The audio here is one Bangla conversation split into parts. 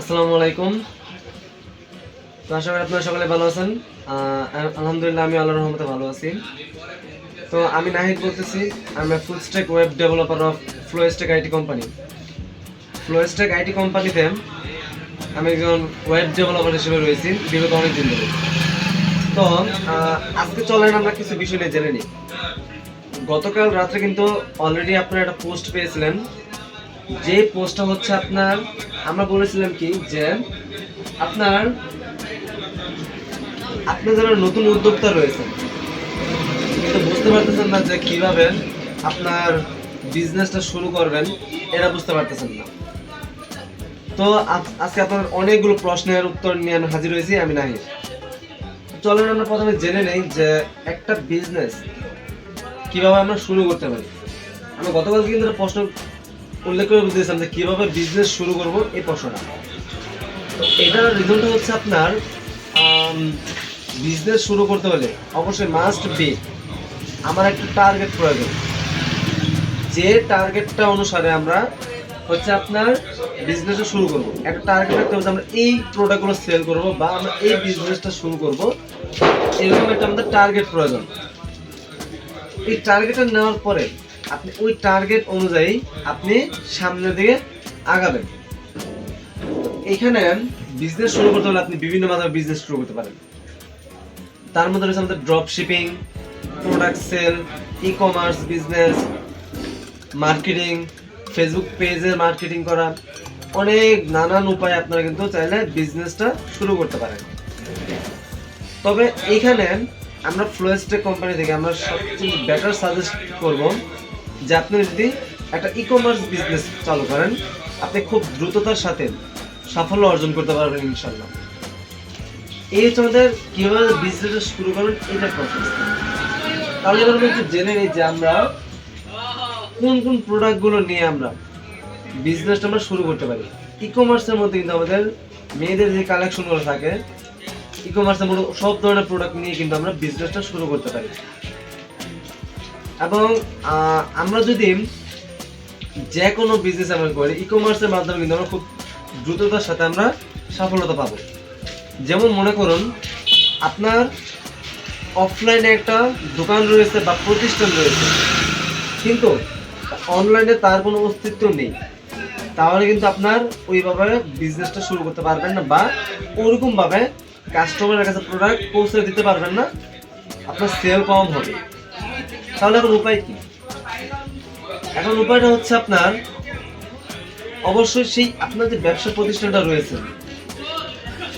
আসসালামু আলাইকুম। তো আশা করি আপনারা সকলে ভালো আছেন। আলহামদুলিল্লাহ আমি আল্লাহর রহমতে ভালো আছি। তো আমি নাহিদ বলতেছি আমি full stack web developer of Flostech IT company. Flostech IT কোম্পানিতে আমি একজন ওয়েব ডেভেলপার হিসেবে রয়েছি, বিগত অনেক দিন ধরে। তো আজকে চলেন আমরা কিছু বিষয় নিয়ে জেনে নিই। গতকাল রাত্রে কিন্তু অলরেডি আপনারা একটা পোস্ট পেয়েছিলেন যে পোস্টটা হচ্ছে আপনার, আমরা বলেছিলাম কি যে আপনার, আপনি যারা নতুন উদ্যোক্তা রয়েছেন কিন্তু বুঝতে পারতেছেন না যে কীভাবে আপনার বিজনেসটা শুরু করবেন এটা বুঝতে পারতেছেন না। তো আজকে আপনার অনেকগুলো প্রশ্নের উত্তর নিয়ে আমি হাজির হয়েছি, আমি নাহি চলেন আমরা প্রথমে জেনে নেই যে একটা বিজনেস কীভাবে আমরা শুরু করতে পারি। আমরা গতকাল কিন্তু প্রশ্ন উল্লেখ করে বুঝিয়েছিলাম যে কীভাবে বিজনেস শুরু করব এই প্রশ্নটা। তো এটার রিজনটা হচ্ছে আপনার বিজনেস শুরু করতে হলে অবশ্যই মাস্ট বি আমার একটা টার্গেট প্রয়োজন। যে টার্গেটটা অনুসারে আমরা হচ্ছে আপনার বিজনেসটা শুরু করব। একটা টার্গেট রাখতে হবে আমরা এই প্রোডাক্টগুলো সেল করব বা আমরা এই বিজনেসটা শুরু করব। এরকম একটা আমাদের টার্গেট প্রয়োজন। এই টার্গেটটা নেওয়ার পরে আপনি ওই টার্গেট অনুযায়ী আপনি সামনের দিকে আগাবেন। এখানে বিজনেস শুরু করতে হলে আপনি বিভিন্ন মাধ্যমে বিজনেস শুরু করতে পারেন। তার মধ্যে রয়েছে আমাদের drop shipping product sale e commerce business marketing Facebook পেজের মার্কেটিং করা। অনেক নানান উপায়ে আপনারা কিন্তু চাইলে বিজনেসটা শুরু করতে পারেন। তবে এইখানে আমরা ফ্লোয়েস্টেক কোম্পানি থেকে আমরা সবচেয়ে বেটার সাজেস্ট করব যে আপনি যদি একটা ই কমার্স বিজনেস চালু করেন, আপনি খুব দ্রুততার সাথে সাফল্য অর্জন করতে পারবেন ইনশাল্লাহ এই হচ্ছে আমাদের কীভাবে বিজনেস শুরু করবেন, এটা প্রসেস তাহলে এবার একটু জেনে নিই যে আমরা কোন কোন প্রোডাক্টগুলো নিয়ে আমরা বিজনেসটা আমরা শুরু করতে পারি। ই কমার্সের মধ্যে কিন্তু আমাদের মেয়েদের যে কালেকশনগুলো থাকে ই কমার্সের মধ্যে সব ধরনের প্রোডাক্ট নিয়ে কিন্তু আমরা বিজনেসটা শুরু করতে পারি। এবং আমরা যদি যে কোনো বিজনেস আমরা করি ই কমার্সের মাধ্যমে কিন্তু আমরা খুব দ্রুততার সাথে আমরা সফলতা পাবো। যেমন মনে করুন, আপনার অফলাইনে একটা দোকান রয়েছে বা প্রতিষ্ঠান রয়েছে, কিন্তু অনলাইনে তার কোনো অস্তিত্ব নেই। তাহলে কিন্তু আপনার ওইভাবে বিজনেসটা শুরু করতে পারবেন না বা ওরকমভাবে কাস্টমারের কাছে প্রোডাক্ট পৌঁছে দিতে পারবেন না। আপনার সেল কম হবে। তাহলে এখন উপায় কি? এখন উপায়টা হচ্ছে আপনার, অবশ্যই সেই আপনার যে ব্যবসা প্রতিষ্ঠানটা রয়েছে।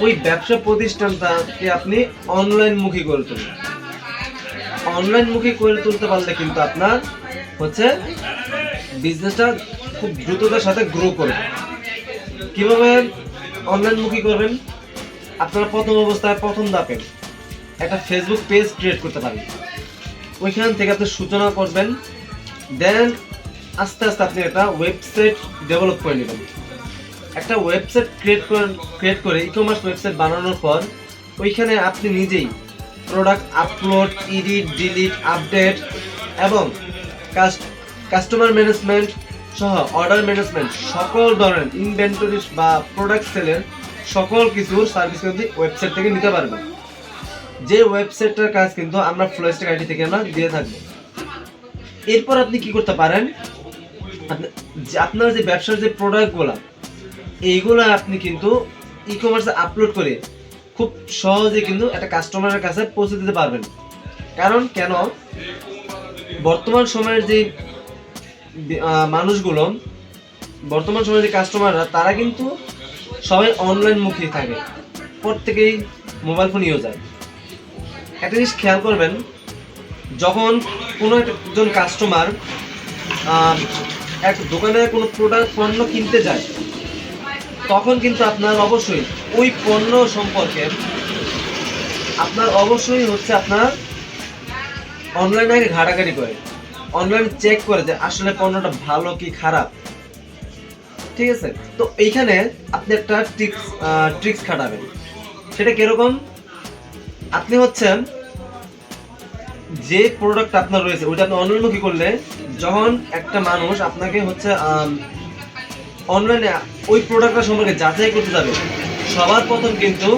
ওই ব্যবসা প্রতিষ্ঠানটাকে আপনি অনলাইন মুখী করে তুলুন। অনলাইন মুখী করে তুলতে পারলে কিন্তু আপনার হচ্ছে বিজনেসটা খুব দ্রুততার সাথে গ্রো করবে। কীভাবে অনলাইন মুখী করবেন? আপনারা প্রথম অবস্থায় প্রথম ধাপে একটা ফেসবুক পেজ ক্রিয়েট করতে পারেন। ওইখান থেকে আপনি সূচনা করবেন। দেন আস্তে আস্তে আপনি একটা ওয়েবসাইট ডেভেলপ করে নেবেন। একটা ওয়েবসাইট ক্রিয়েট করে ক্রিয়েট করে ই কমার্স ওয়েবসাইট বানানোর পর ওইখানে আপনি নিজেই product upload edit delete update এবং কাস্টমার ম্যানেজমেন্ট সহ অর্ডার ম্যানেজমেন্ট সকল ধরনের ইনভেন্টরি বা প্রোডাক্ট সেলের সকল কিছুর সার্ভিস কিন্তু ওয়েবসাইট থেকে নিতে পারবেন। যে ওয়েবসাইটটার কাজ কিন্তু আমরা ফ্লোস্টেক আইডি থেকে আমরা দিয়ে থাকব। এরপর আপনি কি করতে পারেন? আপনার যে ব্যবসার যে প্রোডাক্টগুলো এইগুলো আপনি কিন্তু ই কমার্সে আপলোড করে খুব সহজে কিন্তু একটা কাস্টমারের কাছে পৌঁছে দিতে পারবেন। কারণ কেন? বর্তমান সময়ের যে মানুষগুলো, বর্তমান সময়ের যে কাস্টমাররা তারা কিন্তু সবাই অনলাইন মুখী থাকে। প্রত্যেকেই মোবাইল ফোন ইউজ হয় একটা জিনিস খেয়াল করবেন, যখন কোনো একজন কাস্টমার এক দোকানে কোনো প্রোডাক্ট পণ্য কিনতে যায়, তখন কিন্তু আপনার অবশ্যই ওই পণ্য সম্পর্কে আপনার অবশ্যই হচ্ছে আপনার অনলাইনে আগে ঘাটাঘাটি করে অনলাইন চেক করে যে আসলে পণ্যটা ভালো কি খারাপ। ঠিক আছে? তো এইখানে আপনি একটা ট্রিক্স ট্রিক্স খাটাবেন। সেটা কীরকম? আপনি হচ্ছেন যে প্রোডাক্ট আপনার রয়েছে, ওইটা আপনি অনলাইনমুখী করলে যখন একটা মানুষ আপনাকে হচ্ছে অনলাইনে ওই প্রোডাক্টটা সম্পর্কে যাচাই করতে যাবে, সবার প্রথম কিন্তু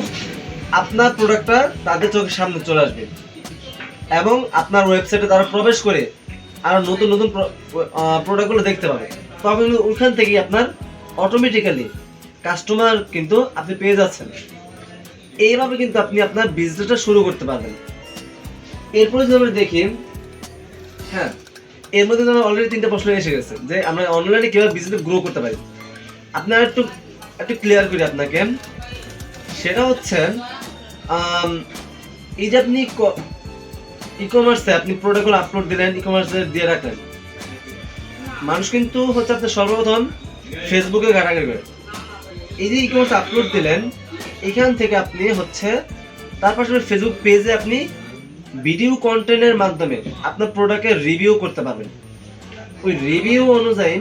আপনার প্রোডাক্টটা তাদের চোখের সামনে চলে আসবে এবং আপনার ওয়েবসাইটে তারা প্রবেশ করে আরও নতুন নতুন প্রোডাক্টগুলো দেখতে পাবে। তখন ওইখান থেকেই আপনার অটোমেটিক্যালি কাস্টমার কিন্তু আপনি পেয়ে যাচ্ছেন। এইভাবে কিন্তু আপনি আপনার বিজনেসটা শুরু করতে পারবেন। এরপরে যদি আমরা দেখি হ্যাঁ এর মধ্যে আমার অলরেডি তিনটা প্রশ্ন এসে গেছে যে আমরা অনলাইনে কীভাবে বিজনেস গ্রো করতে পারি। আপনার একটু একটু ক্লিয়ার করি আপনাকে। সেটা হচ্ছে এই যে আপনি ই কমার্সে আপনি প্রোডাক্টগুলো আপলোড দিলেন ই কমার্সে দিয়ে রাখলেন। মানুষ কিন্তু হচ্ছে আপনার সর্বপ্রথম ফেসবুকে ঘাটাঘাটি করে। এই যে ই কমার্স আপলোড দিলেন এখান থেকে আপনি হচ্ছে, তার পাশাপাশি ফেসবুক পেজে আপনি ভিডিও কন্টেন্টের মাধ্যমে আপনার প্রোডাক্টের রিভিউ করতে পারবেন। ওই রিভিউ অনুযায়ী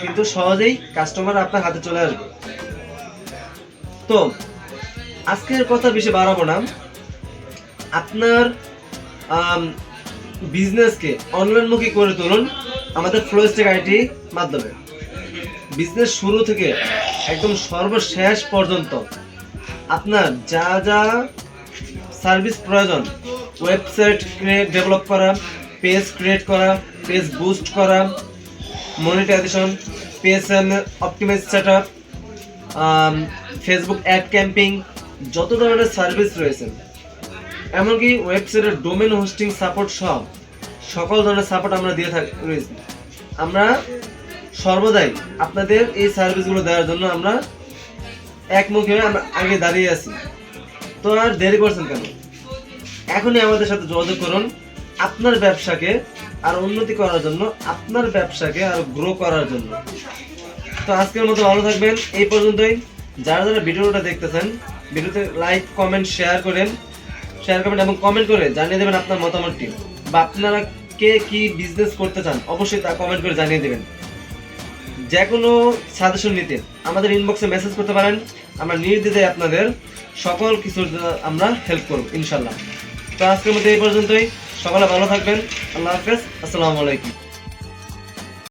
কিন্তু সহজেই কাস্টমার আপনার হাতে চলে আসবে। তো, আজকের কথা বেশি বাড়াবো না। আপনার বিজনেসকে অনলাইনমুখী করে তুলুন আমাদের ফ্লোস্টেক আইটি মাধ্যমে। বিজনেস শুরু থেকে একদম সর্বশেষ পর্যন্ত আপনার যা যা সার্ভিস প্রয়োজন ওয়েবসাইট ডেভেলপ করা পেজ ক্রিয়েট করা পেজ বুস্ট করা monetization page optimize set up Facebook ad campaign যত ধরনের সার্ভিস রয়েছে, এমনকি ওয়েবসাইটের ডোমেন হোস্টিং সাপোর্ট সহ সকল ধরনের সাপোর্ট আমরা দিয়ে থাকি, রয়েছি। আমরা সর্বদাই আপনাদের এই সার্ভিসগুলো দেওয়ার জন্য আমরা একমুখে আমরা আগে দাঁড়িয়ে আছি। তো আর দেরি করছেন কেন? এখনই আমাদের সাথে যোগাযোগ করুন। আপনার ব্যবসাকে আর উন্নতি করার জন্য, আপনার ব্যবসাকে আর গ্রো করার জন্য। তো আজকের মতো ভালো থাকবেন। এই পর্যন্তই। যারা যারা ভিডিওটা দেখতেছেন, ভিডিওতে লাইক কমেন্ট শেয়ার করেন। শেয়ার করবেন এবং কমেন্ট করে জানিয়ে দেবেন আপনার মতামতটি। বা আপনারা কে কি বিজনেস করতে চান, অবশ্যই তা কমেন্ট করে জানিয়ে দেবেন। যে কোনো সাজেশন নিতে আমাদের ইনবক্সে মেসেজ করতে পারেন। আমরা নির্দ্বিধায় আপনাদের সকল কিছুর আমরা হেল্প করব ইনশাল্লাহ তো আজকের মধ্যে এই পর্যন্তই। সকালে ভালো থাকবেন। আল্লাহ হাফেজ। আসসালামু আলাইকুম।